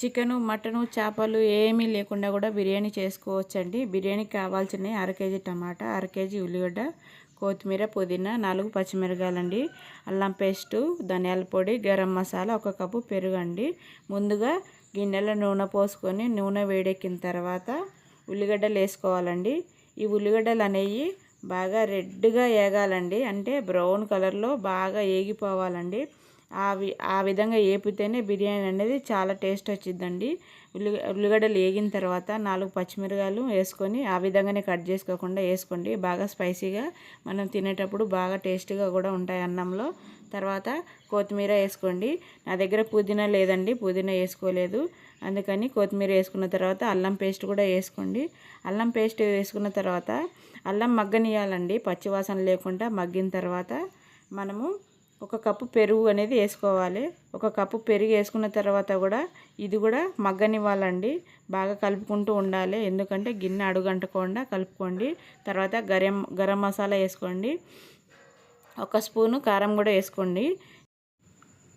Chicken mutton చేపలు ఏమీ లేకుండా కూడా బిర్యానీ చేసుకోవచ్చండి. బిర్యానీకి కావాల్సినవి అర కేజీ టమాటా అర కేజీ ఉల్లిగడ్డ కొత్తిమీర పుదీనా నాలుగు పచ్చిమిరకాయలండి. అల్లం పేస్టు ధనియాల పొడి గరం మసాలా ఒక కప్పు పెరుగండి. ముందుగా గిన్నెలో నూనె పోసుకొని నూనె వేడెక్కిన తర్వాత ఉల్లిగడ్డలు వేసుకోవాలండి. ఈ ఉల్లిగడ్డలు అనేవి బాగా రెడ్గా వేగాలండి అంటే బ్రౌన్ కలర్లో బాగా ఏగిపోవాలండి. ఆ వి ఆ విధంగా ఏపితేనే బిర్యానీ అనేది చాలా టేస్ట్ వచ్చిందండి ఉల్లి ఉల్లిగడ్డలు వేగిన తర్వాత నాలుగు పచ్చిమిరకాయలు వేసుకొని ఆ విధంగానే కట్ చేసుకోకుండా వేసుకోండి. బాగా స్పైసీగా మనం తినేటప్పుడు బాగా టేస్టీగా కూడా ఉంటాయి అన్నంలో. తర్వాత కొత్తిమీర వేసుకోండి. నా దగ్గర పుదీనా లేదండి పుదీనా వేసుకోలేదు. అందుకని కొత్తిమీర వేసుకున్న తర్వాత అల్లం పేస్ట్ కూడా వేసుకోండి. అల్లం పేస్ట్ వేసుకున్న తర్వాత అల్లం మగ్గనియాలండి పచ్చివాసన లేకుండా మగ్గిన తర్వాత మనము ఒక కప్పు పెరుగు అనేది వేసుకోవాలి. ఒక కప్పు పెరుగు వేసుకున్న తర్వాత కూడా ఇది కూడా మగ్గనివ్వాలండి. బాగా కలుపుకుంటూ ఉండాలి. ఎందుకంటే గిన్నె అడుగంటకుండా కలుపుకోండి. తర్వాత గరం గరం మసాలా వేసుకోండి. ఒక స్పూను కారం కూడా వేసుకోండి.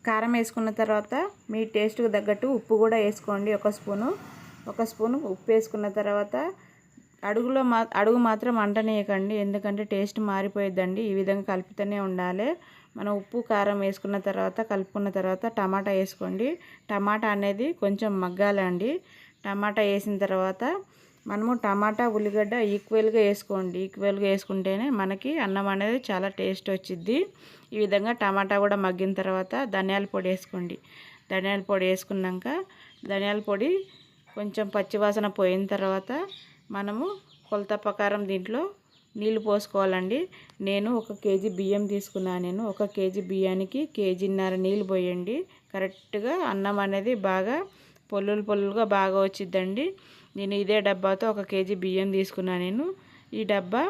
కారం వేసుకున్న తర్వాత మీ టేస్ట్కి తగ్గట్టు ఉప్పు కూడా వేసుకోండి. ఒక స్పూను ఒక స్పూను ఉప్పు వేసుకున్న తర్వాత అడుగులో మా అడుగు మాత్రం అంటనేయకండి. ఎందుకంటే టేస్ట్ మారిపోయిద్దండి. ఈ విధంగా కలుపుతూనే ఉండాలి. మనం ఉప్పు కారం వేసుకున్న తర్వాత కలుపుకున్న తర్వాత టమాటా వేసుకోండి. టమాటా అనేది కొంచెం మగ్గాలండి. టమాటా వేసిన తర్వాత మనము టమాటా ఉల్లిగడ్డ ఈక్వల్గా వేసుకోండి. ఈక్వల్గా వేసుకుంటేనే మనకి అన్నం అనేది చాలా టేస్ట్ వచ్చిద్ది. ఈ విధంగా టమాటా కూడా మగ్గిన తర్వాత ధనియాల పొడి వేసుకోండి. ధనియాల పొడి వేసుకున్నాక ధనియాల పొడి కొంచెం పచ్చివాసన పోయిన తర్వాత మనము కొలత ప్రకారం దీంట్లో నీళ్ళు పోసుకోవాలండి. నేను ఒక కేజీ బియ్యం తీసుకున్నాను నేను. ఒక కేజీ బియ్యానికి కేజీన్నర నీళ్ళు పోయండి. కరెక్ట్గా అన్నం అనేది బాగా పొల్లులు పొల్లులుగా బాగా వచ్చిద్దండి. నేను ఇదే డబ్బాతో ఒక కేజీ బియ్యం తీసుకున్నాను నేను. ఈ డబ్బా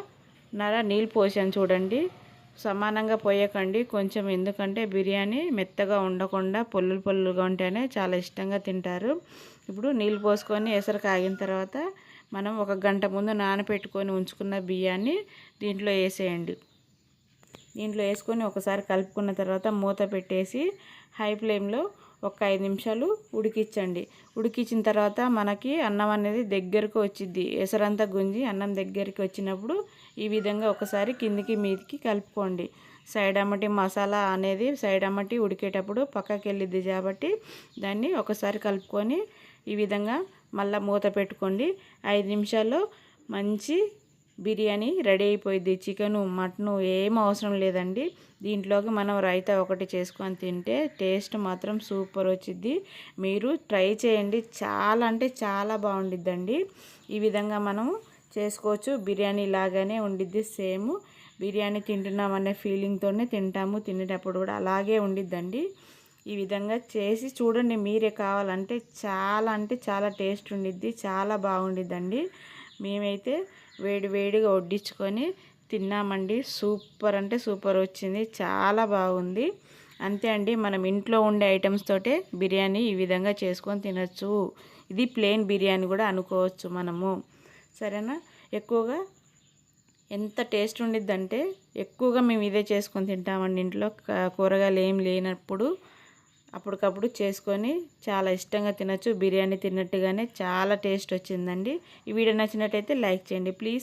నర నీళ్ళు పోసాను చూడండి. సమానంగా పోయకండి. కొంచెం ఎందుకంటే బిర్యానీ మెత్తగా ఉండకుండా పొల్లులు పొల్లుగా ఉంటేనే చాలా ఇష్టంగా తింటారు. ఇప్పుడు నీళ్ళు పోసుకొని ఎసరు కాగిన తర్వాత మనం ఒక గంట ముందు నానబెట్టుకొని ఉంచుకున్న బియ్యాన్ని దీంట్లో వేసేయండి. దీంట్లో వేసుకొని ఒకసారి కలుపుకున్న తర్వాత మూత పెట్టేసి హై ఫ్లేమ్లో ఒక ఐదు నిమిషాలు ఉడికించండి. ఉడికించిన తర్వాత మనకి అన్నం అనేది దగ్గరకు వచ్చిద్ది. ఎసరంతా గుంజి అన్నం దగ్గరికి వచ్చినప్పుడు ఈ విధంగా ఒకసారి కిందికి మీదికి కలుపుకోండి. సైడ్ అమ్మటి మసాలా అనేది సైడ్ అమ్మటి ఉడికేటప్పుడు పక్కకి వెళ్ళిద్ది కాబట్టి దాన్ని ఒకసారి కలుపుకొని ఈ విధంగా మళ్ళీ మూత పెట్టుకోండి. ఐదు నిమిషాల్లో మంచి బిర్యానీ రెడీ అయిపోయింది చికెను మటను ఏం అవసరం లేదండి. దీంట్లోకి మనం రైతా ఒకటి చేసుకొని తింటే టేస్ట్ మాత్రం సూపర్ వచ్చింది మీరు ట్రై చేయండి. చాలా అంటే చాలా బాగుండిద్దండి. ఈ విధంగా మనం చేసుకోవచ్చు. బిర్యానీ లాగానే ఉండిద్ది సేమ్. బిర్యానీ తింటున్నామనే ఫీలింగ్తోనే తింటాము. తినేటప్పుడు కూడా అలాగే ఉండిద్దండి. ఈ విధంగా చేసి చూడండి మీరే కావాలంటే చాలా అంటే చాలా టేస్ట్ ఉండిద్ది చాలా బాగుండిద్దండి. మేమైతే వేడి వేడిగా వడ్డించుకొని తిన్నామండి. సూపర్ అంటే సూపర్ వచ్చింది చాలా బాగుంది. అంతే అండి మనం ఇంట్లో ఉండే ఐటమ్స్ తోటే బిర్యానీ ఈ విధంగా చేసుకొని తినచ్చు. ఇది ప్లెయిన్ బిర్యానీ కూడా అనుకోవచ్చు మనము. సరేనా? ఎక్కువగా ఎంత టేస్ట్ ఉండిద్దంటే ఎక్కువగా మేము ఇదే చేసుకొని తింటామండి ఇంట్లో. కూరగాయలు ఏం లేనప్పుడు అప్పటికప్పుడు చేసుకొని చాలా ఇష్టంగా తినచ్చు. బిర్యానీ తిన్నట్టుగానే చాలా టేస్ట్ వచ్చిందండి. ఈ వీడియో నచ్చినట్టయితే లైక్ చేయండి. ప్లీజ్.